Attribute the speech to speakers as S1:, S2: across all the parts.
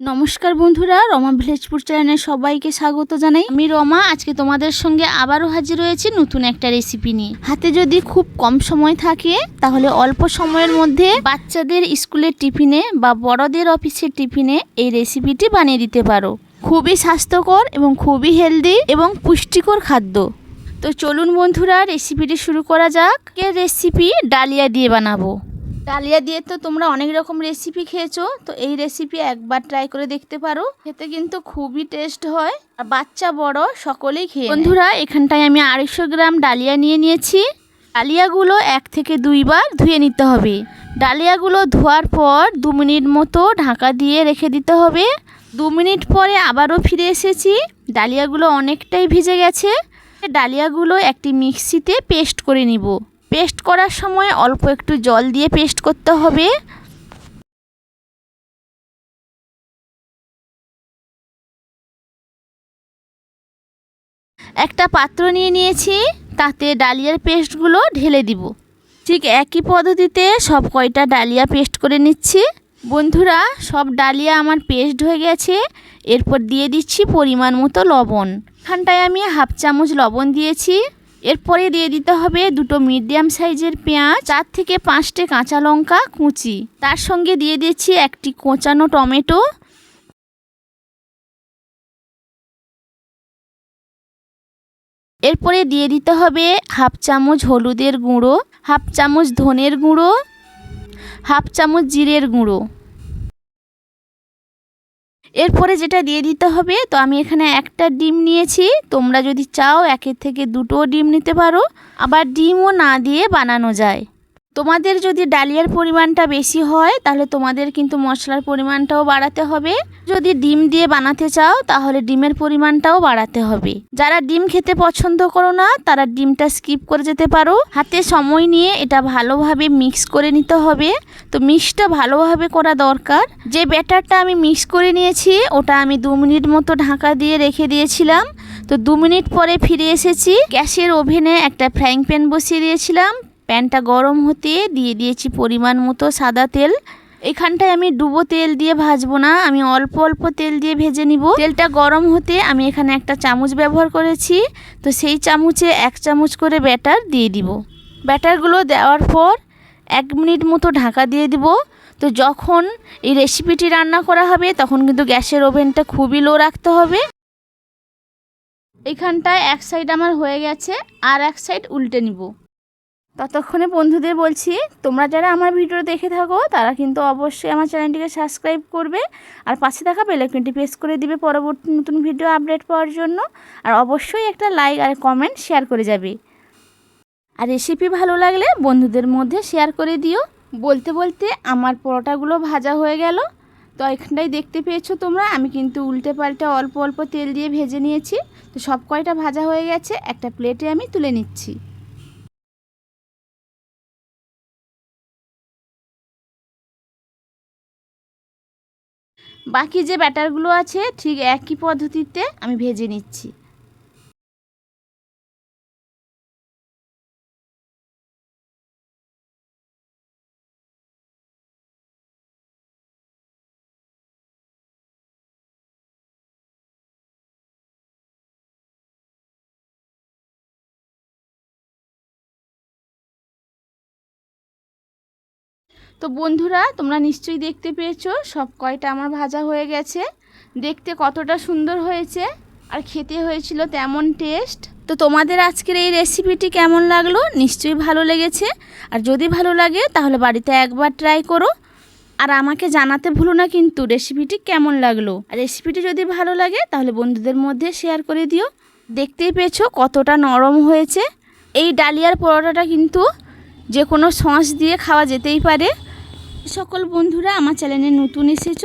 S1: নমস্কার বন্ধুরা, রমা ভিলেজপুর চ্যানেলে সবাইকে স্বাগত জানাই। আমি রমা, আজকে তোমাদের সঙ্গে আবারও হাজির হয়েছি নতুন একটা রেসিপি নিয়ে। হাতে যদি খুব কম সময় থাকে, তাহলে অল্প সময়ের মধ্যে বাচ্চাদের স্কুলের টিফিনে বা বড়দের অফিসের টিফিনে এই রেসিপিটি বানিয়ে দিতে পারো। খুবই স্বাস্থ্যকর এবং খুবই হেলদি এবং পুষ্টিকর খাদ্য। তো চলুন বন্ধুরা রেসিপিটি শুরু করা যাক। এর রেসিপি ডালিয়া দিয়ে বানাবো। ডালিয়া দিয়ে তো তোমরা অনেক রকম রেসিপি খেয়েছো, তো এই রেসিপি একবার ট্রাই করে দেখতে পারো। খেতে কিন্তু খুবই টেস্ট হয়, আর বাচ্চা বড়, সকলেই খেয়ে বন্ধুরা, এখানটায় আমি আড়াইশো গ্রাম ডালিয়া নিয়ে নিয়েছি। ডালিয়াগুলো এক থেকে দুইবার ধুয়ে নিতে হবে। ডালিয়াগুলো ধোয়ার পর দু মিনিট মতো ঢাকা দিয়ে রেখে দিতে হবে। দু মিনিট পরে আবারও ফিরে এসেছি। ডালিয়াগুলো অনেকটাই ভিজে গেছে। ডালিয়াগুলো একটি মিক্সিতে পেস্ট করে নিব। পেস্ট করার সময় অল্প একটু জল দিয়ে পেস্ট করতে হবে। একটা পাত্র নিয়ে নিয়েছি, তাতে ডালিয়ার পেস্টগুলো ঢেলে দিব। ঠিক একই পদ্ধতিতে সব কয়টা ডালিয়া পেস্ট করে নিচ্ছি। বন্ধুরা, সব ডালিয়া আমার পেস্ট হয়ে গেছে। এরপর দিয়ে দিচ্ছি পরিমাণ মতো লবণ। এখানটায় আমি হাফ চামচ লবণ দিয়েছি। এরপরে দিয়ে দিতে হবে দুটো মিডিয়াম সাইজের পেঁয়াজ, চার থেকে পাঁচটে কাঁচা লঙ্কা কুচি। তার সঙ্গে দিয়ে দিচ্ছি একটি কোঁচানো টমেটো। এরপরে দিয়ে দিতে হবে হাফ চামচ হলুদের গুঁড়ো, হাফ চামচ ধনের গুঁড়ো, হাফ চামচ জিরের গুঁড়ো। এরপরে যেটা দিয়ে দিতে হবে, তো আমি এখানে একটা ডিম নিয়েছি। তোমরা যদি চাও একের থেকে দুটো ডিম নিতে পারো। আবার ডিমও না দিয়ে বানানো যায়। তোমাদের যদি ডালিয়ার পরিমাণটা বেশি হয়, তাহলে তোমাদের কিন্তু মশলার পরিমাণটাও বাড়াতে হবে। যদি ডিম দিয়ে বানাতে চাও, তাহলে ডিমের পরিমাণটাও বাড়াতে হবে। যারা ডিম খেতে পছন্দ করো না, তারা ডিমটা স্কিপ করে যেতে পারো। হাতে সময় নিয়ে এটা ভালোভাবে মিক্স করে নিতে হবে। তো মিক্সটা ভালোভাবে করা দরকার। যে ব্যাটারটা আমি মিক্স করে নিয়েছি, ওটা আমি দু মিনিট মতো ঢাকা দিয়ে রেখে দিয়েছিলাম। তো দু মিনিট পরে ফিরে এসেছি। গ্যাসের ওভেনে একটা ফ্রাইং প্যান বসিয়ে দিয়েছিলাম। প্যানটা গরম হতে দিয়ে দিয়েছি পরিমাণ মতো সাদা তেল। এখানটায় আমি ডুবো তেল দিয়ে ভাজবো না, আমি অল্প অল্প তেল দিয়ে ভেজে নিব। তেলটা গরম হতে আমি এখানে একটা চামচ ব্যবহার করেছি, তো সেই চামচে এক চামচ করে ব্যাটার দিয়ে দিব। ব্যাটারগুলো দেওয়ার পর এক মিনিট মতো ঢাকা দিয়ে দিব, তো যখন এই রেসিপিটি রান্না করা হবে তখন কিন্তু গ্যাসের ওভেনটা খুবই লো রাখতে হবে। এখানটায় এক সাইড আমার হয়ে গেছে, আর এক সাইড উল্টে নিব। ততক্ষণে বন্ধুদের বলছি, তোমরা যারা আমার ভিডিও দেখে থাকো, তারা কিন্তু অবশ্যই আমার চ্যানেলটিকে সাবস্ক্রাইব করবে, আর পাশে থাকা বেলাইকনটি প্রেস করে দিবে পরবর্তী নতুন ভিডিও আপডেট পাওয়ার জন্য, আর অবশ্যই একটা লাইক আর কমেন্ট শেয়ার করে যাবে। আর রেসিপি ভালো লাগলে বন্ধুদের মধ্যে শেয়ার করে দিও। বলতে বলতে আমার পরোটাগুলো ভাজা হয়ে গেল। তো এখানটাই দেখতে পেয়েছ তোমরা, আমি কিন্তু উল্টে পাল্টে অল্প অল্প তেল দিয়ে ভেজে নিয়েছি। তো সব কয়টা ভাজা হয়ে গেছে, একটা প্লেটে আমি তুলে নিচ্ছি। বাকি যে ব্যাটারগুলো আছে ঠিক একই পদ্ধতিতে আমি ভেজে নিচ্ছি। তো বন্ধুরা, তোমরা নিশ্চয়ই দেখতে পেয়েছ, সব কয়টা আমার ভাজা হয়ে গেছে। দেখতে কতটা সুন্দর হয়েছে, আর খেতে হয়েছিল তেমন টেস্ট। তো তোমাদের আজকের এই রেসিপিটি কেমন লাগল? নিশ্চয়ই ভালো লেগেছে। আর যদি ভালো লাগে, তাহলে বাড়িতে একবার ট্রাই করো। আর আমাকে জানাতে ভুলো না কিন্তু রেসিপিটি কেমন লাগল। আর রেসিপিটি যদি ভালো লাগে, তাহলে বন্ধুদের মধ্যে শেয়ার করে দিও। দেখতেই পেয়েছ কতটা নরম হয়েছে। এই ডালিয়ার পরোটাটা কিন্তু যে কোনো সস দিয়ে খাওয়া যেতেই পারে। সকল বন্ধুরা আমার চ্যানেলে নতুন এসেছ,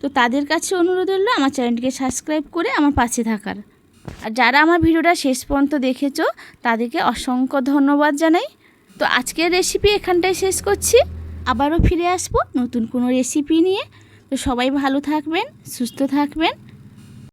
S1: তো তাদের কাছে অনুরোধ হলো আমার চ্যানেলটিকে সাবস্ক্রাইব করে আমার পাশে থাকার। আর যারা আমার ভিডিওটা শেষ পর্যন্ত দেখেছ, তাদেরকে অসংখ্য ধন্যবাদ জানাই। তো আজকের রেসিপি এখানটায় শেষ করছি। আবারও ফিরে আসব নতুন কোনো রেসিপি নিয়ে। তো সবাই ভালো থাকবেন, সুস্থ থাকবেন।